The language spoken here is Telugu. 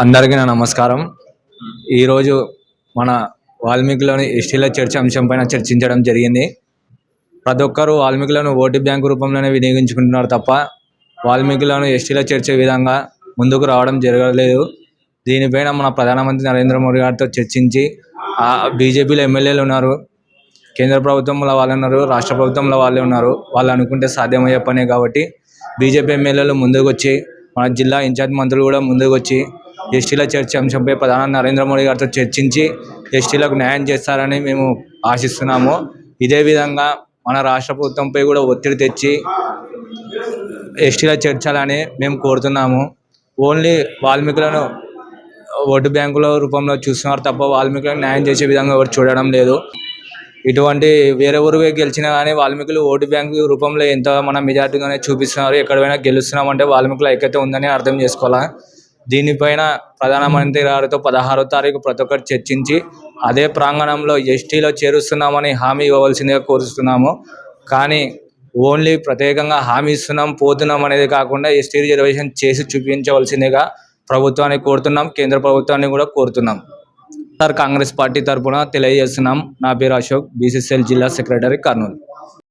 అందరికీ నా నమస్కారం. ఈరోజు మన వాల్మీకిలోని ఎస్టీల చర్చ అంశంపైన చర్చించడం జరిగింది. ప్రతి ఒక్కరూ వాల్మీకులను ఓటు బ్యాంకు రూపంలోనే వినియోగించుకుంటున్నారు తప్ప వాల్మీకులను ఎస్టీల చేర్చే విధంగా ముందుకు రావడం జరగలేదు. దీనిపైన మన ప్రధానమంత్రి నరేంద్ర మోడీ గారితో చర్చించి ఆ బీజేపీలో ఎమ్మెల్యేలు ఉన్నారు కేంద్ర ప్రభుత్వంలో వాళ్ళు ఉన్నారు రాష్ట్ర ప్రభుత్వంలో వాళ్ళే ఉన్నారు వాళ్ళు అనుకుంటే సాధ్యమయ్యే పనే కాబట్టి బీజేపీ ఎమ్మెల్యేలు ముందుకు వచ్చి మన జిల్లా ఇన్ఛార్జ్ మంత్రులు కూడా ముందుకు వచ్చి ఎస్టీల చర్చ అంశంపై ప్రధాని నరేంద్ర మోడీ గారితో చర్చించి ఎస్టీలకు న్యాయం చేస్తారని మేము ఆశిస్తున్నాము. ఇదే విధంగా మన రాష్ట్ర ప్రభుత్వంపై కూడా ఒత్తిడి తెచ్చి ఎస్టీల చేర్చాలని మేము కోరుతున్నాము. ఓన్లీ వాల్మీకులను ఓటు బ్యాంకుల రూపంలో చూస్తున్నారు తప్ప వాల్మీకులకు న్యాయం చేసే విధంగా ఎవరు చూడడం లేదు. ఇటువంటి వేరే ఊరు గెలిచినా కానీ వాల్మీకులు ఓటు బ్యాంకు రూపంలో ఎంత మన మెజార్టీగానే చూపిస్తున్నారు ఎక్కడైనా గెలుస్తున్నామంటే వాల్మీకుల ఐక్యత ఉందని అర్థం చేసుకోవాలా? దీనిపైన ప్రధానమంత్రి గారితో పదహారో తారీఖు ప్రతి ఒక్కరు చర్చించి అదే ప్రాంగణంలో ఎస్టీలో చేరుస్తున్నామని హామీ ఇవ్వవలసిందిగా కోరుస్తున్నాము కానీ ఓన్లీ ప్రత్యేకంగా హామీ ఇస్తున్నాం పోతున్నాం అనేది కాకుండా ఎస్టీ రిజర్వేషన్ చేసి చూపించవలసిందిగా ప్రభుత్వాన్ని కోరుతున్నాం కేంద్ర ప్రభుత్వాన్ని కూడా కోరుతున్నాం. సార్ కాంగ్రెస్ పార్టీ తరఫున తెలియజేస్తున్నాం. నా పేరు అశోక్ బీసీసీఎల్ జిల్లా సెక్రటరీ కర్నూలు.